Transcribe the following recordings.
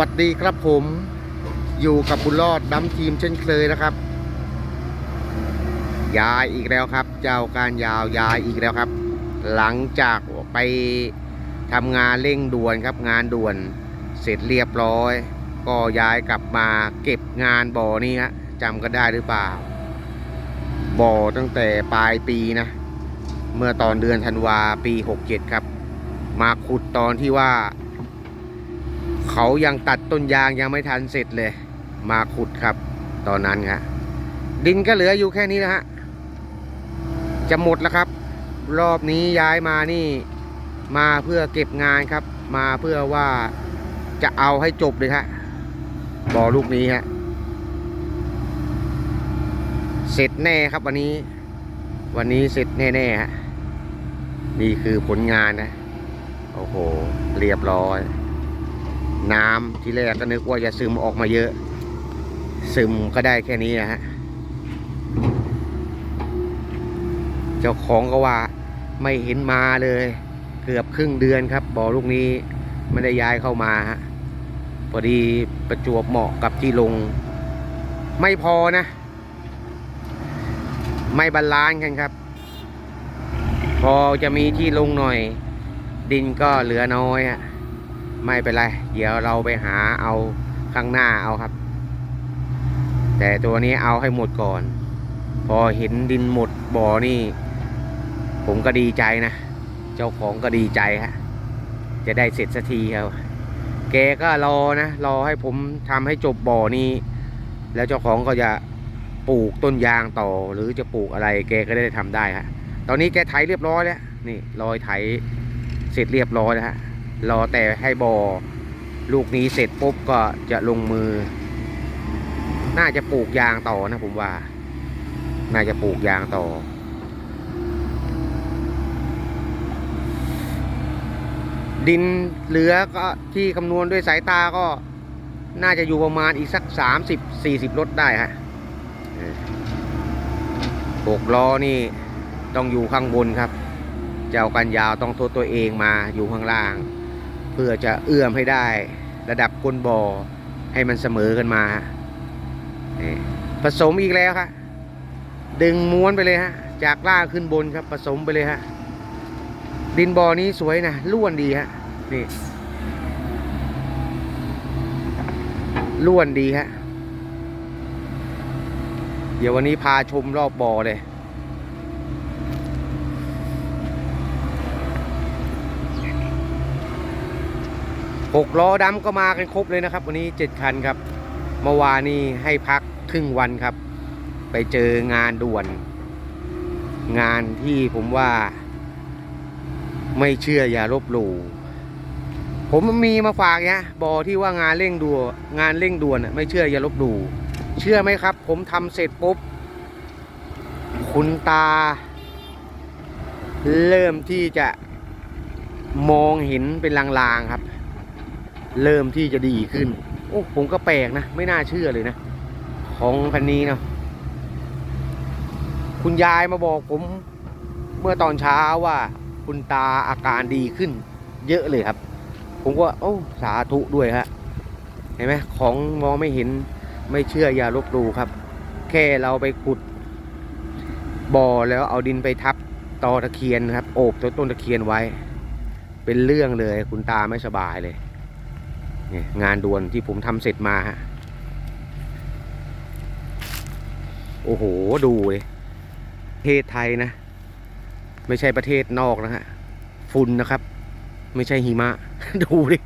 วัสดีครับผมอยู่กับบุญรอดดัมทีมเช่นเคยนะครับยายอีกแล้วครับ เจ้าการยาวยายอีกแล้วครับ หลังจากไปทำงานเร่งด่วนครับงานด่วนเสร็จเรียบร้อย ก็ย้ายกลับมาเก็บงานบ่อนี้ฮะจำกันได้หรือเปล่า บ่อตั้งแต่ปลายปีนะ เมื่อตอนเดือนธันวาปี 67 ครับ มาขุดตอนที่ว่า เขายังตัดต้นยางยังไม่ทันเสร็จเลย มาขุดครับ ตอนนั้นครับดินก็เหลืออยู่แค่นี้นะฮะ จะหมดแล้วครับ รอบนี้ย้ายมานี่ มาเพื่อเก็บงานครับ มาเพื่อว่าจะเอาให้จบเลยฮะบ่อลูกนี้ฮะ เสร็จแน่ครับวันนี้ วันนี้เสร็จแน่ๆฮะ นี่คือผลงานนะ โอ้โห เรียบร้อย น้ำที่แรกก็นึกว่าจะซึมออกมาเยอะ ซึมก็ได้แค่นี้นะฮะ เจ้าของก็ว่าไม่เห็นมาเลย เกือบครึ่งเดือนครับบ่อลูกนี้ไม่ได้ย้ายเข้ามาฮะพอดีประจวบเหมาะกับที่ลง ไม่พอนะ ไม่บาลานซ์กันครับ พอจะมีที่ลงหน่อย ดินก็เหลือน้อยฮะ ไม่เป็นไร เดี๋ยวเราไปหาเอาข้างหน้าเอาครับ แต่ตัวนี้เอาให้หมดก่อน พอเห็นดินหมดบ่อนี่ ผมก็ดีใจนะ เจ้าของก็ดีใจฮะจะได้เสร็จสักทีครับแกก็รอนะ รอให้ผมทำให้จบบ่อนี้ แล้วเจ้าของก็จะปลูกต้นยางต่อ หรือจะปลูกอะไร แกก็ได้ทำได้ฮะตอนนี้แกไถเรียบร้อยแล้วนี่รอยไถเสร็จเรียบร้อยแล้วฮะ รอแต่ให้บอ่อลูกนี้เสร็จปุ๊บก็จะลงมือ น่าจะปลูกยางต่อนะผมว่า น่าจะปลูกยางต่อ ดินเหลือก็ที่คำนวณด้วยสายตาก็น่าจะอยู่ประมาณอีกสักสามสิบสี่สิบรถได้ฮะหกล้อนี่ต้องอยู่ข้างบนครับ เจ้ากันยาวต้องโทษตัวเองมาอยู่ข้างล่าง เพื่อจะเอื้อมให้ได้ระดับก้นบ่อให้มันเสมอกันมา ผสมอีกแล้วครับดึงม้วนไปเลยฮะ จากล่างขึ้นบนครับผสมไปเลยฮะ ดินบ่อนี้สวยนะล้วนดีฮะ นี่ล้วนดีฮะ เดี๋ยววันนี้พาชมรอบบ่อเลย หกล้อดำก็มากันครบเลยนะครับ วันนี้เจ็ดคันครับเมื่อวานนี้ให้พักครึ่งวันครับ ไปเจองานด่วน งานที่ผมว่า ไม่เชื่ออย่าลบหลู่ผมมีมาฝากเนี่ยบอที่ว่างานเร่งด่วนงานเร่งด่วนน่ะไม่เชื่ออย่าลบหลู่เชื่อไหมครับ ผมทำเสร็จปุ๊บคุณตา เริ่มที่จะมองเห็นเป็นลางๆครับ เริ่มที่จะดีขึ้น โอ้ผมก็แปลกนะ ไม่น่าเชื่อเลยนะ ของพันนี้เนาะคุณยายมาบอกผมเมื่อตอนเช้าว่าคุณตาอาการดีขึ้น เยอะเลยครับ ผมก็โอ้สาธุด้วยฮะเห็นไหมของมองไม่เห็นไม่เชื่ออย่าลบหลู่ครับ แค่เราไปขุดบ่อแล้วเอาดินไปทับตอตะเคียนครับ โอบต้นตะเคียนไว้ เป็นเรื่องเลย คุณตาไม่สบายเลย งานด่วนที่ผมทำเสร็จมาฮะโอ้โห ดูเลยประเทศไทยนะ ไม่ใช่ประเทศนอกนะฮะฝุ่นนะครับ ไม่ใช่หิมะ ดูดิ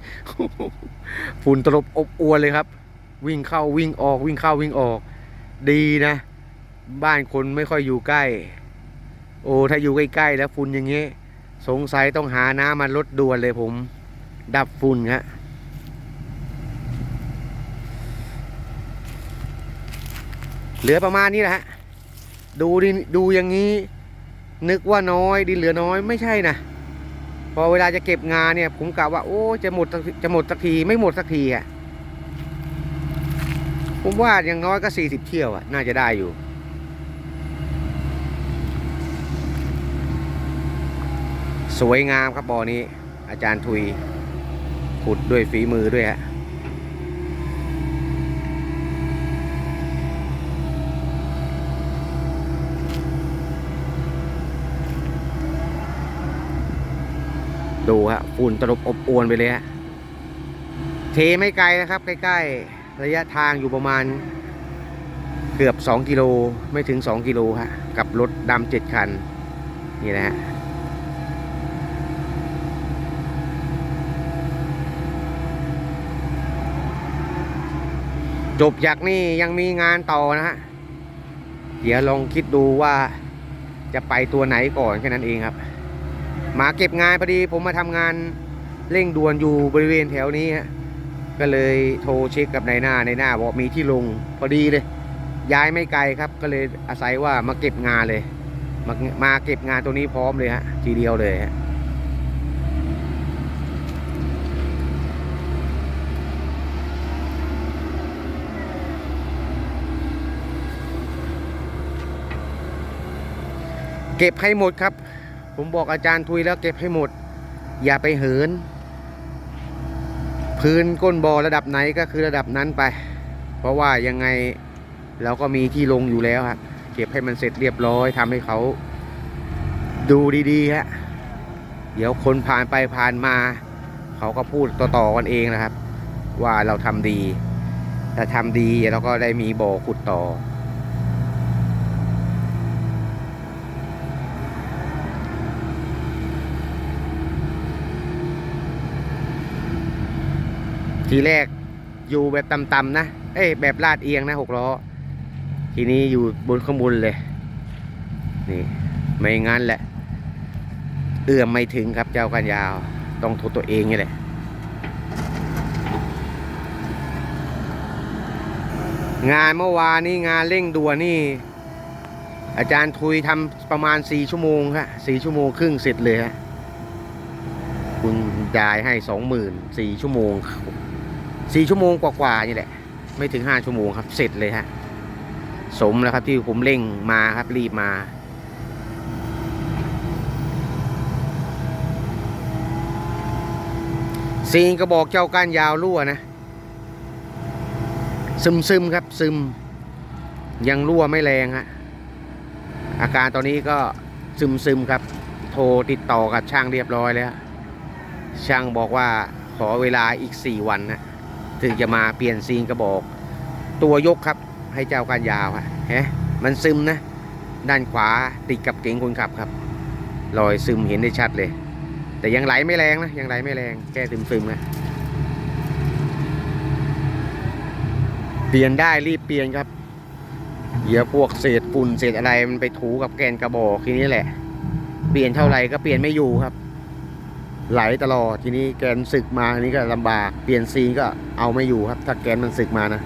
ฝุ่นตลบอบอวนเลยครับ วิ่งเข้าวิ่งออกวิ่งเข้าวิ่งออก ดีนะ บ้านคนไม่ค่อยอยู่ใกล้ โอ้ถ้าอยู่ใกล้ๆแล้วฝุ่นอย่างเงี้ยสงสัยต้องหาน้ำมาลดด่วนเลยผม ดับฝุ่นครับ เหลือประมาณนี้แหละฮะดูดิดูอย่างนี้ นึกว่าน้อยดินเหลือน้อยไม่ใช่นะพอเวลาจะเก็บงานเนี่ย ผมกะว่า โอ้จะหมดจะหมดสักทีไม่หมดสักทีอะผมว่าอย่างน้อยก็สี่สิบเที่ยวอะน่าจะได้อยู่สวยงามครับบ่อนี้ อาจารย์ทุยขุดด้วยฝีมือด้วยฮะ ดูฮะฝุ่นตลบอบอวนไปเลยฮะเทไม่ไกลนะครับ ใกล้ๆ ระยะทางอยู่ประมาณ เกือบ 2 กิโลไม่ถึง 2 กิโลฮะกับรถดำเจ็ดคัน นี่นะฮะจบจากนี่ยังมีงานต่อนะฮะ เดี๋ยวลองคิดดูว่าจะไปตัวไหนก่อนแค่นั้นเองครับ มาเก็บงานพอดีผมมาทำงานเร่งด่วนอยู่บริเวณแถวนี้ฮะก็เลยโทรเช็คกับนายหน้านายหน้าบอกมีที่ลงพอดีเลย ย้ายไม่ไกลครับ ก็เลยอาศัยว่ามาเก็บงานเลยมามาเก็บงานตัวนี้พร้อมเลยฮะทีเดียวเลยฮะเก็บให้หมดครับ ผมบอกอาจารย์ทุยแล้วเก็บให้หมด อย่าไปเหิน พื้นก้นบ่อระดับไหนก็คือระดับนั้นไป เพราะว่ายังไงเราก็มีที่ลงอยู่แล้วครับเก็บให้มันเสร็จเรียบร้อยทำให้เขาดูดีๆฮะเดี๋ยวคนผ่านไปผ่านมา เขาก็พูดต่อๆกันเองนะครับ ว่าเราทำดีถ้าทำดีเราก็ได้มีบ่อขุดต่อ ทีแรกอยู่แบบต่ำๆนะ เอ้ยแบบลาดเอียงนะหกล้อ ทีนี้อยู่บนข้างบนเลย นี่ ไม่งั้นแหละ เอื้อมไม่ถึงครับเจ้ากันยาว ต้องโทษตัวเองนี่แหละงานเมื่อวานนี้งานเร่งด่วนนี่ อาจารย์ทุยทำประมาณสี่ชั่วโมงครับสี่ชั่วโมงครึ่งเสร็จเลยฮะคุณยายให้สองหมื่นสี่ชั่วโมง สี่ชั่วโมงกว่าๆนี่แหละ ไม่ถึงห้าชั่วโมงครับ เสร็จเลยฮะ สมแล้วครับที่ผมเร่งมาครับรีบมาซีนก็บอกเจ้าก้านยาวรั่วนะ ซึมซึมๆครับซึม ยังรั่วไม่แรงฮะอาการตอนนี้ก็ซึมซึมๆครับ โทรติดต่อกับช่างเรียบร้อยแล้ว ช่างบอกว่าขอเวลาอีกสี่วันนะ ถึงจะมาเปลี่ยนซีนกระบอก ตัวยกครับ ให้เจ้าการยาวฮะเฮ้มันซึมนะ ด้านขวาติดกับเก๋งคนขับครับรอยซึมเห็นได้ชัดเลย แต่ยังไหลไม่แรงนะยังไหลไม่แรงแค่ซึมซึมๆนะเปลี่ยนได้รีบเปลี่ยนครับเดี๋ยพวกเศษฝุ่นเศษอะไรมันไปถูกับแกนกระบอกทีนี้แหละ เปลี่ยนเท่าไหร่ก็เปลี่ยนไม่อยู่ครับ ไหลตลอดทีนี้แกนสึกมาอันนี้ก็ลำบากเปลี่ยนซีนก็เอาไม่อยู่ครับ ถ้าแกนมันสึกมานะ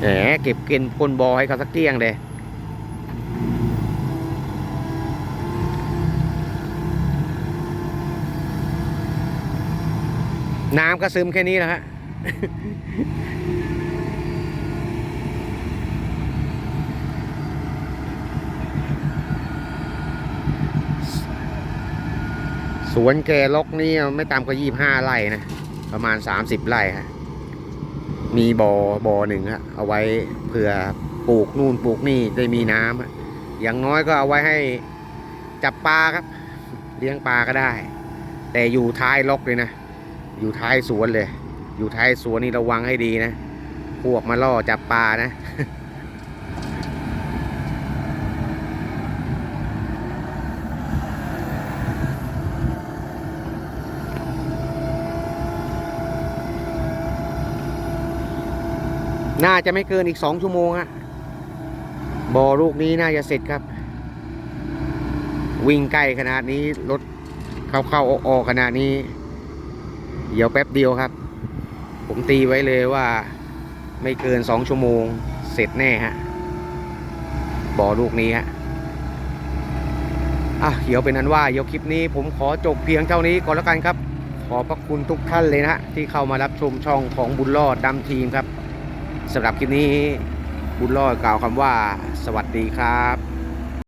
แหมเก็บเกณฑ์คนบอให้เขาสักเกี้ยงเลย น้ำก็ซึมแค่นี้แหละฮะสวนแกลกนี่ไม่ต่ำกว่ายี่ห้าไร่นะ ประมาณสามสิบไร่ฮะ มีบอ่อบ่อหนึ่งฮะ เอาไว้เผื่อปลูกนู่นปลูกนี่ได้มีน้ำอะอย่างน้อยก็เอาไว้ให้จับปลาครับ เลี้ยงปลาก็ได้ แต่อยู่ท้ายลกเลยนะ อยู่ท้ายสวนเลย อยู่ท้ายสวนนี่ระวังให้ดีนะ พวกมาล่อจับปลานะน่าจะไม่เกินอีกสองชั่วโมงฮะบ่อลูกนี้น่าจะเสร็จครับ วิ่งใกล้ขนาดนี้ รถเข้าเข้าออกออกขนาดนี้ เดี๋ยวแป๊บเดียวครับ ผมตีไว้เลยว่าไม่เกินสองชั่วโมงเสร็จแน่ฮะบ่อลูกนี้ฮะอะเดี๋ยวเป็นนั้นว่าเดี๋ยวคลิปนี้ผมขอจบเพียงเท่านี้ก่อนแล้วกันครับ ขอพระคุณทุกท่านเลยนะฮะที่เข้ามารับชมช่องของบุญรอดดำทีมครับสำหรับคลิปนี้บุญรอดกล่าวคำว่า สวัสดีครับ